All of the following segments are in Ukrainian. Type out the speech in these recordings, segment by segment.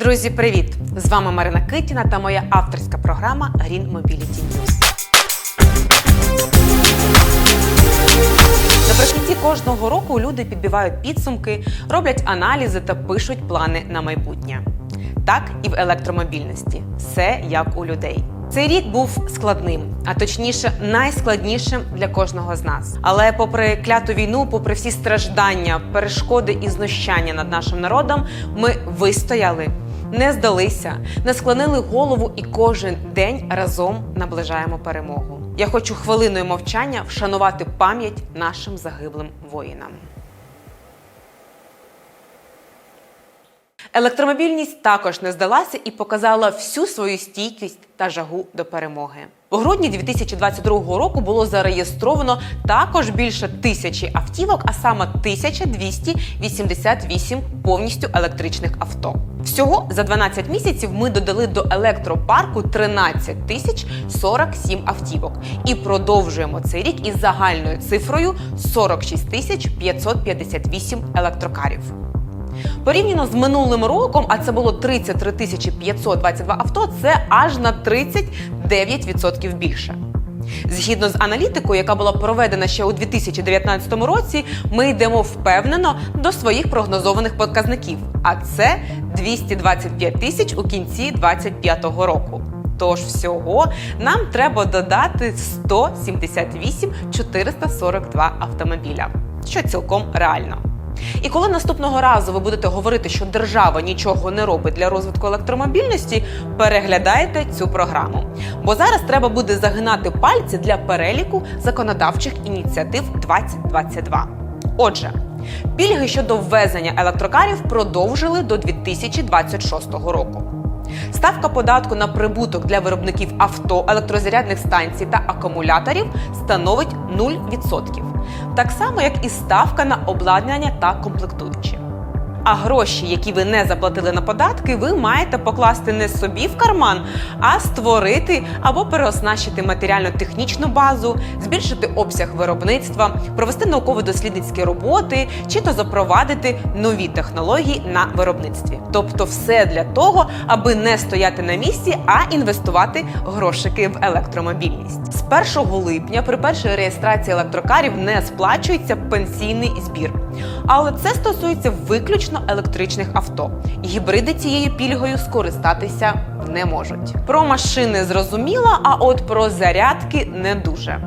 Друзі, привіт! З вами Марина Китіна та моя авторська програма Green Mobility News. Наприкінці кожного року люди підбивають підсумки, роблять аналізи та пишуть плани на майбутнє. Так і в електромобільності. Все як у людей. Цей рік був складним, а точніше, найскладнішим для кожного з нас. Але, попри кляту війну, попри всі страждання, перешкоди і знущання над нашим народом, ми вистояли, не здалися, не склонили голову і кожен день разом наближаємо перемогу. Я хочу хвилиною мовчання вшанувати пам'ять нашим загиблим воїнам. Електромобільність також не здалася і показала всю свою стійкість та жагу до перемоги. У грудні 2022 року було зареєстровано також більше тисячі автівок, а саме 1288 повністю електричних авто. Всього за 12 місяців ми додали до електропарку 13 тисяч 47 автівок і продовжуємо цей рік із загальною цифрою 46 тисяч 558 електрокарів. Порівняно з минулим роком, а це було 33 тисячі 522 авто, це аж на 39% більше. Згідно з аналітикою, яка була проведена ще у 2019 році, ми йдемо впевнено до своїх прогнозованих показників. А це 225 тисяч у кінці 2025 року. Тож всього нам треба додати 178 442 автомобіля, що цілком реально. І коли наступного разу ви будете говорити, що держава нічого не робить для розвитку електромобільності, переглядайте цю програму. Бо зараз треба буде загинати пальці для переліку законодавчих ініціатив 2022. Отже, пільги щодо ввезення електрокарів продовжили до 2026 року. Ставка податку на прибуток для виробників авто, електрозарядних станцій та акумуляторів становить 0%. Так само, як і ставка на обладнання та комплектуючі. А гроші, які ви не заплатили на податки, ви маєте покласти не собі в карман, а створити або переоснащити матеріально-технічну базу, збільшити обсяг виробництва, провести науково-дослідницькі роботи чи то запровадити нові технології на виробництві. Тобто, все для того, аби не стояти на місці, а інвестувати грошики в електромобільність. З 1 липня при першій реєстрації електрокарів не сплачується пенсійний збір. Але це стосується виключно електричних авто. Гібриди цією пільгою скористатися не можуть. Про машини зрозуміло, а от про зарядки не дуже.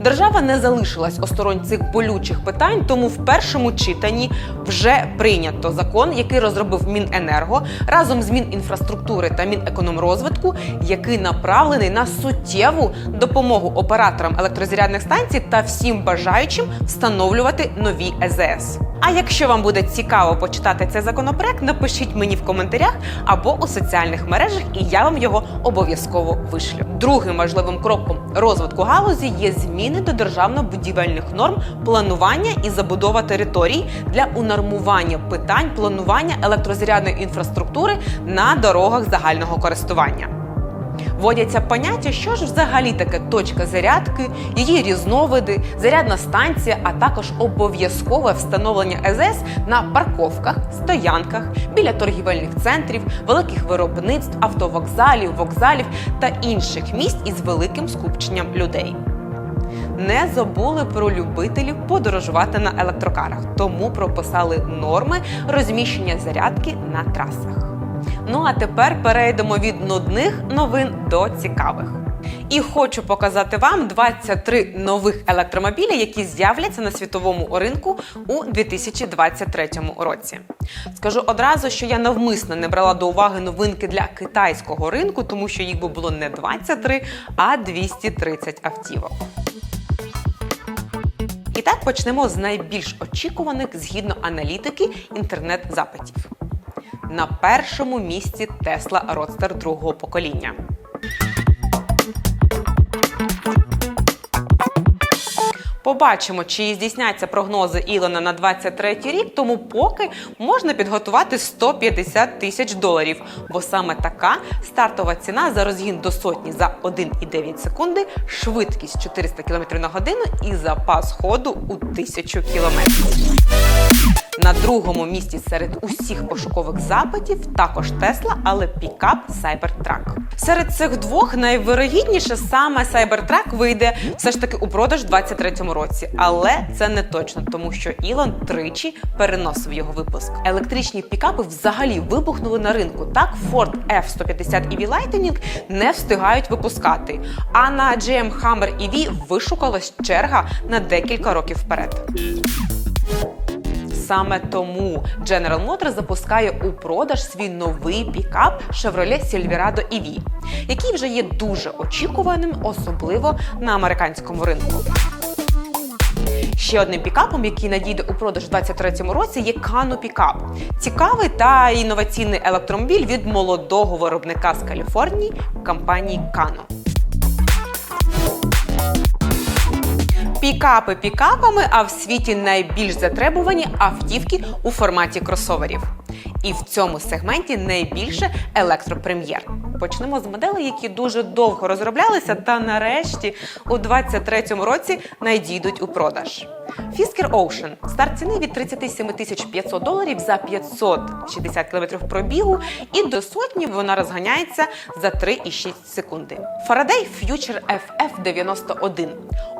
Держава не залишилась осторонь цих болючих питань, тому в першому читанні вже прийнято закон, який розробив Міненерго разом з Мінінфраструктури та Мінекономрозвитку, який направлений на суттєву допомогу операторам електрозарядних станцій та всім бажаючим встановлювати нові ЕЗС. А якщо вам буде цікаво почитати цей законопроект, напишіть мені в коментарях або у соціальних мережах, і я вам його обов'язково вишлю. Другим важливим кроком розвитку галузі є зміни до державно-будівельних норм планування і забудова територій для унормування питань планування електрозарядної інфраструктури на дорогах загального користування. Вводяться поняття, що ж взагалі таке точка зарядки, її різновиди, зарядна станція, а також обов'язкове встановлення ЕЗС на парковках, стоянках, біля торгівельних центрів, великих виробництв, автовокзалів, вокзалів та інших місць із великим скупченням людей. Не забули про любителів подорожувати на електрокарах, тому прописали норми розміщення зарядки на трасах. Ну а тепер перейдемо від нудних новин до цікавих. І хочу показати вам 23 нових електромобіля, які з'являться на світовому ринку у 2023 році. Скажу одразу, що я навмисно не брала до уваги новинки для китайського ринку, тому що їх би було не 23, а 230 автівок. І так почнемо з найбільш очікуваних згідно аналітики інтернет-запитів. На першому місці Tesla Roadster другого покоління. Побачимо, чи здійсняться прогнози Ілона на 23 рік, тому поки можна підготувати 150 тисяч доларів, бо саме така стартова ціна за розгін до сотні за 1,9 секунди, швидкість 400 км на годину і запас ходу у 1000 км. На другому місці серед усіх пошукових запитів також Тесла, але пікап Cybertruck. Серед цих двох найвирогідніше саме Cybertruck вийде все ж таки у продаж у 2023 році. Але це не точно, тому що Ілон тричі переносив його випуск. Електричні пікапи взагалі вибухнули на ринку. Так, Ford F-150 EV Lightning не встигають випускати. А на GM Hammer EV вишукалась черга на декілька років вперед. Саме тому General Motors запускає у продаж свій новий пікап Chevrolet Silverado EV, який вже є дуже очікуваним, особливо на американському ринку. Ще одним пікапом, який надійде у продаж у 2023 році, є Kano Пікап. Цікавий та інноваційний електромобіль від молодого виробника з Каліфорнії компанії Kano. Пікапи пікапами, а в світі найбільш затребувані автівки у форматі кросоверів. І в цьому сегменті найбільше електропрем'єр. Почнемо з моделей, які дуже довго розроблялися, та нарешті у 2023 році надійдуть у продаж. Fisker Ocean. Старт ціни від 37 тисяч 500 доларів за 560 км пробігу, і до сотні вона розганяється за 3,6 секунди. Faraday Future FF91.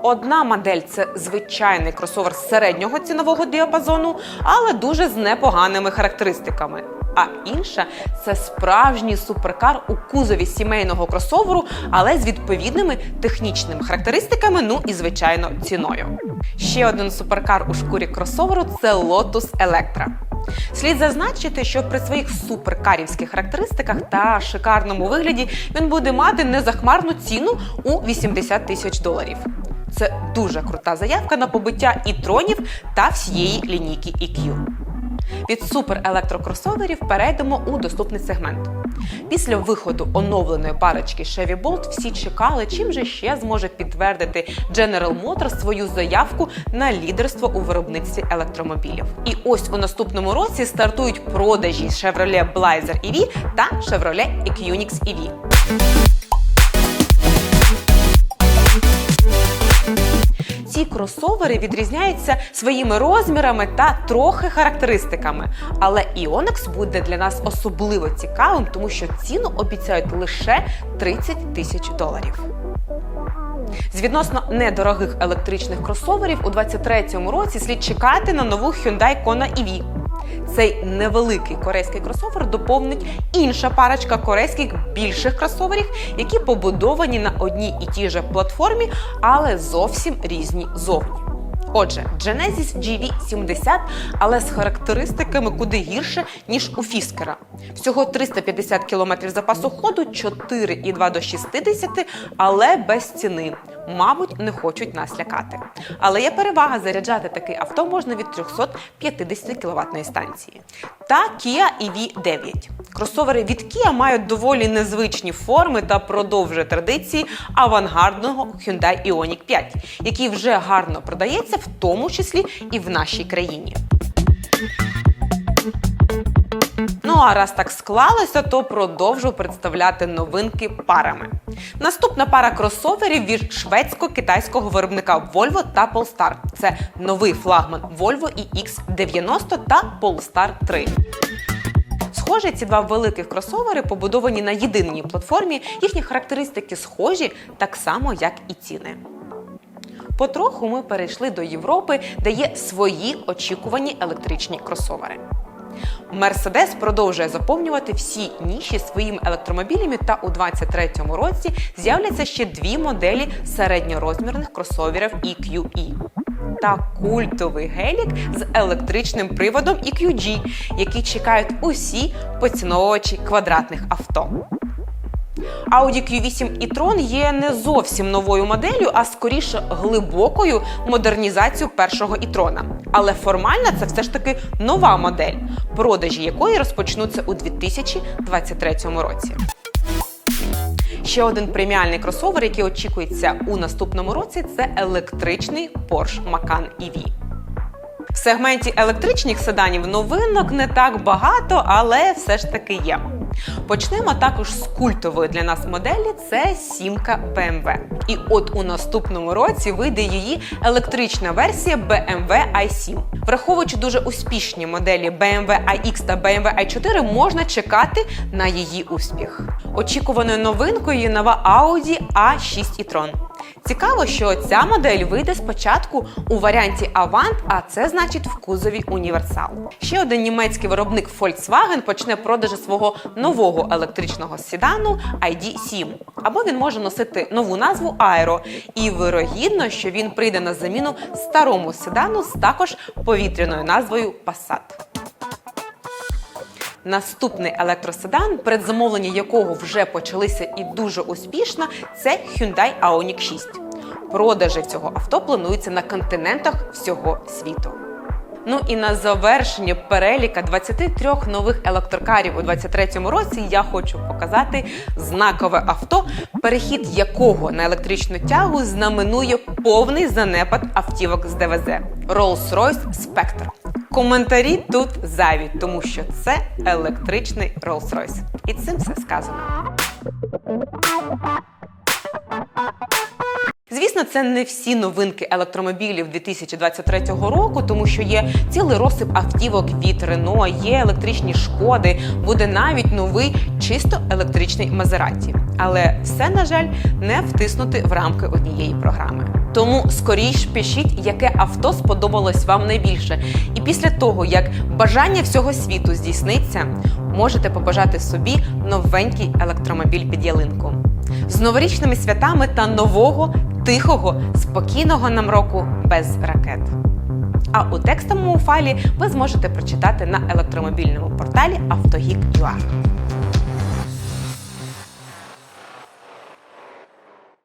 Одна модель це звичайний кросовер середнього цінового діапазону, але дуже з непоганими характеристиками. А інша це справжній суперкар у кузові сімейного кросоверу, але з відповідними технічними характеристиками, ну і звичайно ціною. Ще один суперкар у шкурі кросоверу це Lotus Electra. Слід зазначити, що при своїх суперкарівських характеристиках та шикарному вигляді він буде мати незахмарну ціну у 80 тисяч доларів. Це дуже крута заявка на побиття і тронів та всієї лінійки EQ. Від суперелектрокросоверів перейдемо у доступний сегмент. Після виходу оновленої парочки Chevy Bolt всі чекали, чим же ще зможе підтвердити General Motors свою заявку на лідерство у виробництві електромобілів. І ось у наступному році стартують продажі Chevrolet Blazer EV та Chevrolet Equinix EV. Ці кросовери відрізняються своїми розмірами та трохи характеристиками. Але Іонекс буде для нас особливо цікавим, тому що ціну обіцяють лише 30 тисяч доларів. З відносно недорогих електричних кросоверів у 2023 році слід чекати на нову Hyundai Kona EV. Цей невеликий корейський кросовер доповнить інша парочка корейських більших кросоверів, які побудовані на одній і тій же платформі, але зовсім різні зовні. Отже, Genesis GV70, але з характеристиками куди гірше, ніж у Фіскера. Всього 350 км запасу ходу, 4,2 до 60, але без ціни. Мабуть, не хочуть нас лякати. Але є перевага заряджати такий авто можна від 350 кВт станції. Та Kia EV9. Кросовери від Kia мають доволі незвичні форми та продовжує традиції авангардного Hyundai Ioniq 5, який вже гарно продається, в тому числі і в нашій країні. Ну а раз так склалося, то продовжу представляти новинки парами. Наступна пара кросоверів від шведсько-китайського виробника Volvo та Polestar. Це новий флагман Volvo EX90 та Polestar 3. Схоже, ці два великих кросовери побудовані на єдиній платформі. Їхні характеристики схожі так само, як і ціни. Потроху ми перейшли до Європи, де є свої очікувані електричні кросовери. Мерседес продовжує заповнювати всі ніші своїми електромобілями, та у 2023 році з'являться ще дві моделі середньорозмірних кросоверів EQE. Та культовий гелік з електричним приводом EQG, який чекають усі поціновувачі квадратних авто. Audi Q8 e-tron є не зовсім новою моделлю, а скоріше глибокою модернізацією першого e-tron. Але формально це все ж таки нова модель, продажі якої розпочнуться у 2023 році. Ще один преміальний кросовер, який очікується у наступному році, це електричний Porsche Macan EV. В сегменті електричних седанів новинок не так багато, але все ж таки є. Почнемо також з культової для нас моделі це сімка BMW. І от у наступному році вийде її електрична версія BMW i7. Враховуючи дуже успішні моделі BMW iX та BMW i4, можна чекати на її успіх. Очікуваною новинкою є нова Audi A6 e-tron. Цікаво, що ця модель вийде спочатку у варіанті Avant, а це значить в кузові універсал. Ще один німецький виробник Volkswagen почне продажі свого нового електричного седану ID7. Або він може носити нову назву Aero. І вирогідно, що він прийде на заміну старому седану з також повітряною назвою Passat. Наступний електроседан, передзамовлення якого вже почалися і дуже успішно, це Hyundai Ioniq 6. Продажі цього авто плануються на континентах всього світу. Ну і на завершення переліка 23 нових електрокарів у 2023 році я хочу показати знакове авто, перехід якого на електричну тягу знаменує повний занепад автівок з ДВЗ Rolls-Royce Spectre. Коментарі тут зайві, тому що це електричний Rolls-Royce. І цим все сказано. Звісно, це не всі новинки електромобілів 2023 року, тому що є цілий розсип автівок від Рено, є електричні шкоди, буде навіть новий чисто електричний Мазераті. Але все, на жаль, не втиснути в рамки однієї програми. Тому скоріш пишіть, яке авто сподобалось вам найбільше. І після того, як бажання всього світу здійсниться, можете побажати собі новенький електромобіль під ялинку. З новорічними святами та нового, тихого, спокійного нам року без ракет. А у текстовому файлі ви зможете прочитати на електромобільному порталі Автогік.ua.